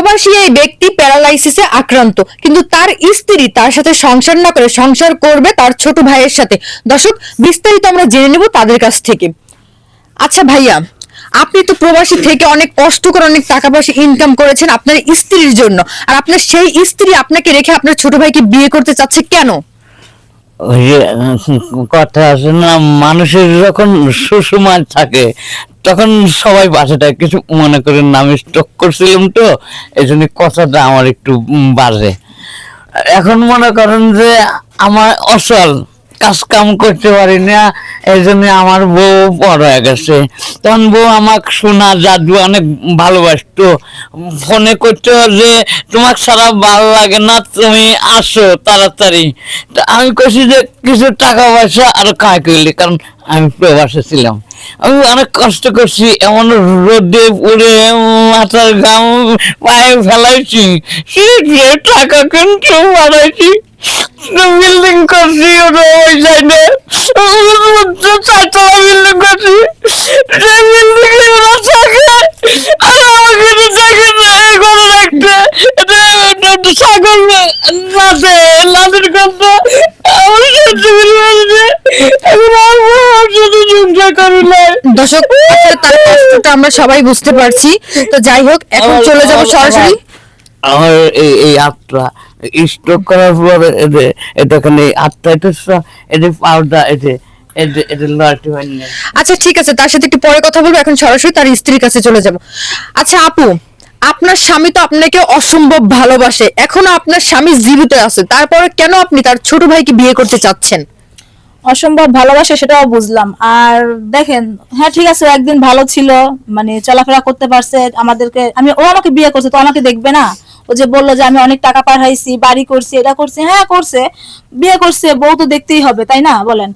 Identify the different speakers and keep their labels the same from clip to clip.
Speaker 1: প্রবাসী এই ব্যক্তি প্যারালাইসিসে আক্রান্ত, কিন্তু তার স্ত্রী তার সাথে সংসার না করে সংসার করবে তার ছোট ভাইয়ের সাথে। দর্শক, বিস্তারিত আমরা জেনে নেব তাদের কাছ থেকে। আচ্ছা ভাইয়া, আপনি তো প্রবাসী থেকে অনেক কষ্ট করে অনেক টাকা পয়সা ইনকাম করেছেন আপনার স্ত্রীর জন্য। আর আপনার সেই স্ত্রী আপনাকে রেখে আপনার ছোট ভাইকে বিয়ে করতে চাচ্ছে কেন?
Speaker 2: কথা আছে না, মানুষের যখন সুষমায় থাকে, তখন সবাই বাসাটা কিছু মনে করেন আমি স্টক করছিলাম তো এই জন্য কথাটা আমার একটু বাজে। এখন মনে করেন যে আমার অসল কাজ কাম করতে পারি না এই জন্য আমার বউ বড় হয়ে গেছে। তখন বউ আমাকে শোনা, জাদু অনেক ভালোবাসতো ফোনে করতো যে তোমার সারা ভালো লাগে না, তুমি আসো তাড়াতাড়ি। আমি কইছি যে, কিছু টাকা পয়সা আর কাজ করলি কারণ আমি প্রবাসে ছিলাম। আমি অনেক কষ্ট করছি, এমন রোদে পুড়ে মাথার গাম পায়ে ফেলাইছি। সে টাকা কিন্তু বাড়াইছি। বিল্ডিং করছি, ওটা ওই সাইডে চারতলা বিল্ডিং করছি সেই বিল্ডিং এ ওরা থাকে আর আমাকে তো থাকে না এই ঘরে রাখতে এটা এটা আমার সহ্য করে এখন আমার সাথে সংসার করে নাই
Speaker 1: দর্শক তার কষ্টটা আমরা সবাই বুঝতে পারছি। তো যাই হোক এখন চলে যাব সরাসরি।
Speaker 2: আমার এই এই আটটা স্ট্রোক করার পরে এতে এটাখানে আটটা এটা পাউডার এতে
Speaker 1: আচ্ছা ঠিক আছে তার সাথে একটু পরে কথা বলব। এখন সরাসরি তার স্ত্রীর কাছে চলে যাব। আচ্ছা আপু আপনার স্বামী তো আপনাকে অসম্ভব ভালোবাসে। এখনও আপনার স্বামী জীবিত আছে। তারপরে কেন আপনি তার ছোট ভাইকে বিয়ে করতে চাচ্ছেন?
Speaker 3: অসম্ভব ভালোবাসে সেটাও বুঝলাম। আর দেখেন হ্যাঁ ঠিক আছে একদিন ভালো ছিল মানে চলাফেরা করতে পারছে, আমাদেরকে, আমি, ও আমাকে বিয়ে করছে, তো আমাকে দেখবে না। ও যে বলল যে আমি অনেক টাকা পাঠাইছি, বাড়ি করছি, এটা করছি হ্যাঁ করছে। বিয়ে করছে, বউ তো দেখতেই হবে, তাই না? বলেন।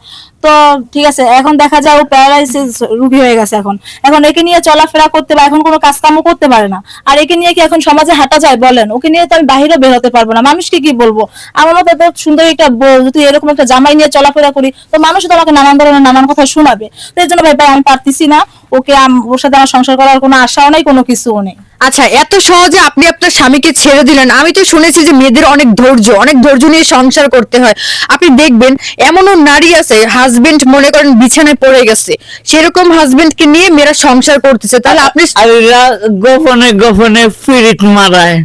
Speaker 3: তো ঠিক আছে, এখন দেখা যায় ও প্যারালাইসিস রুগী হয়ে গেছে এখন। এখন একে নিয়ে চলাফেরা করতে বা এখন কোনো কাজ কামও করতে পারে না। আর একে নিয়ে কি এখন সমাজে হাঁটা যায়? বলেন। ওকে নিয়ে তো আমি বাইরে বেরোতে পারব না। মানুষকে কি বলব? আমার মতো এত সুন্দর একটা বউ, যদি এরকম একটা জামাই নিয়ে চলাফেরা করি, তো মানুষ তো আমাকে নানান ধরনের নানান কথা শোনাবে। তো এর জন্য ভাই ভাই, আমি পারতেছি না। ওকে ওর সাথে আমার সংসার করার কোনো আশাও নেই, কোনো কিছুও নেই।
Speaker 1: আচ্ছা এত সহজে আপনি আপনার স্বামীকে ছেড়ে দিলেন। আমি তো শুনেছি যে মেয়েদের অনেক ধৈর্য অনেক ধৈর্য নিয়ে সংসার করতে হয়। আপনি দেখবেন, এমনও নারী আছে হাজবেন্ড মনে করেন বিছানায় পড়ে গেছে। সেরকম হাজবেন্ডকে নিয়ে মেয়েরা সংসার করতেছে। তাহলে আপনি
Speaker 2: গোপনে গোপনে ফিরিট মারায়।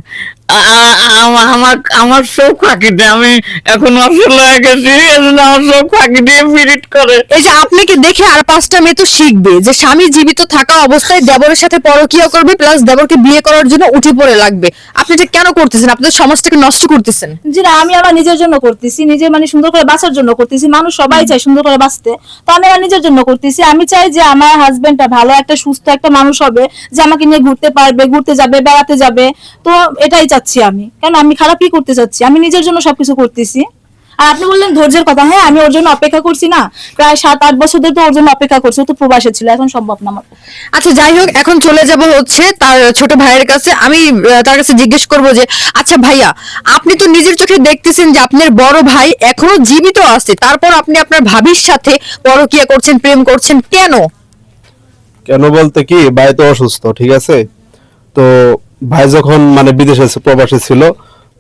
Speaker 2: আমার আমার চোখ ফাঁকি দেয় আমি এখন অসল হয়ে গেছি এজন্য আমার চোখ ফাঁকি দিয়ে ফিরিট করে।
Speaker 1: এই যে আপনাকে দেখে আর পাঁচটা মেয়ে তো শিখবে যে স্বামী জীবিত থাকা অবস্থায় দেবরের সাথে পরকিয়া করবে প্লাস দেবরকে বিয়ে করার জন্য উঠে পড়ে লাগবে। আপনি এটা কেন করতেছেন? আপনাদের সমাজটাকে নষ্ট করতেছেন।
Speaker 3: যে না আমি আমার নিজের জন্য করতেছি নিজে মানে সুন্দর করে বাঁচার জন্য করতেছি মানুষ সবাই চায় সুন্দর করে বাঁচতে তো আমি আমার নিজের জন্য করতেছি। আমি চাই যে আমার হাজবেন্ডটা ভালো একটা সুস্থ একটা মানুষ হবে যে আমাকে নিয়ে ঘুরতে পারবে ঘুরতে যাবে বেড়াতে যাবে তো এটাই চাচ্ছি আমি। কেন? আমি খারাপই করতে চাচ্ছি। আমি নিজের জন্য সবকিছু করতেছি। আর আপনি বললেন ধৈর্যের কথা। হ্যাঁ আমি ওর জন্য অপেক্ষা করছি না। প্রায় সাত আট বছর ধরে তো ওর জন্য অপেক্ষা করছি। ও তো প্রবাসে ছিল এখন সম্ভব না আমার।
Speaker 1: আচ্ছা যাই হোক এখন চলে যাব হচ্ছে তার ছোট ভাইয়ের কাছে। আমি তার কাছে জিজ্ঞেস করব যে আচ্ছা ভাইয়া আপনি তো নিজের চোখে দেখতেছেন যে আপনার বড় ভাই এখনও জীবিত আছে। তারপর আপনি আপনার ভাবির সাথে পরকিয়া করছেন প্রেম করছেন কেন?
Speaker 4: কেন বলতে কি ভাই তো অসুস্থ ঠিক আছে? তো ভাই যখন মানে বিদেশে প্রবাসে ছিল,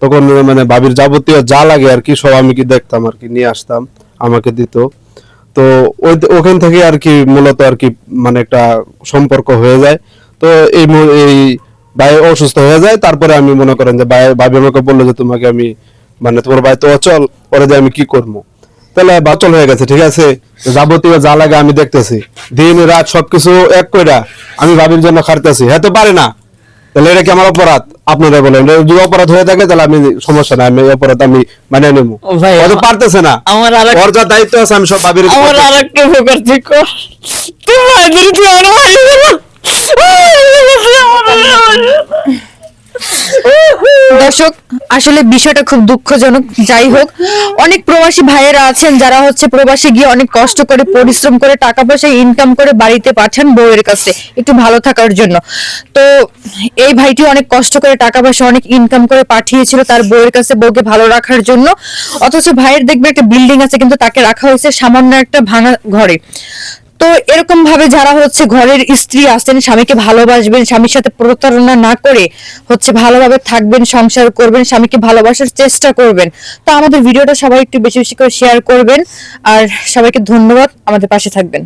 Speaker 4: তখন মানে ভাবির যাবতীয় যা লাগে আর কি, সব আমি কি দেখতাম আর কি, নিয়ে আসতাম, আমাকে দিত। তো ওই, ওখান থেকে আর কি মূলত আর কি মানে একটা সম্পর্ক হয়ে যায়। তো এই এই ভাই অসুস্থ হয়ে যায়, তারপরে আমি মনে করেন যে, ভাই, ভাবি আমাকে বলল যে, তোমাকে আমি মানে তোমার ভাই তো অচল, পরে যে আমি কি করব? তাহলে বাচল হয়ে গেছে, ঠিক আছে? যাবতীয় যা লাগে আমি দেখতেছি। দিন, রাত সবকিছু এক কইরা আমি ভাবির জন্য খাটতেছি। হ্যাঁ তো পারে না। তাহলে এটা কি আমার অপরাধ? আপনারা বলেন যদি অপরাধ হয়ে থাকে তাহলে আমি সমস্যা নাই আমি অপরাধ আমি মানে নেব। হয়তো পারতেছে না।
Speaker 2: আমার আর
Speaker 4: ওর যা দায়িত্ব আছে আমি সব ভাবির
Speaker 2: আমার আর একটা উপকার ঠিক তোমার কি আমার ভাই।
Speaker 1: দর্শক, আসলে বিষয়টা খুব দুঃখজনক। যাই হোক, অনেক প্রবাসী ভাইয়েরা আছেন যারা হচ্ছে প্রবাসী গিয়ে অনেক কষ্ট করে, পরিশ্রম করে, টাকা পয়সা ইনকাম করে বাড়িতে পাঠান বউয়ের কাছে। একটু ভালো থাকার জন্য। তো এই ভাইটি অনেক কষ্ট করে টাকা পয়সা, অনেক ইনকাম করে পাঠিয়েছিল তার বউয়ের কাছে বউকে ভালো রাখার জন্য। অথচ ভাইয়ের দেখবে একটা বিল্ডিং আছে, কিন্তু তাকে রাখা হয়েছে সামান্য একটা ভাঙা ঘরে। তো এরকম ভাবে যারা হচ্ছে ঘরের স্ত্রী আছেন স্বামীকে ভালোবাসবেন, স্বামীর সাথে প্রতারণা না করে হচ্ছে ভালোভাবে থাকবেন, সংসার করবেন, স্বামীকে ভালোবাসার চেষ্টা করবেন। তো আমাদের ভিডিওটা সবাই একটু বেশি বেশি করে শেয়ার করবেন। আর সবাইকে ধন্যবাদ। আমাদের পাশে থাকবেন।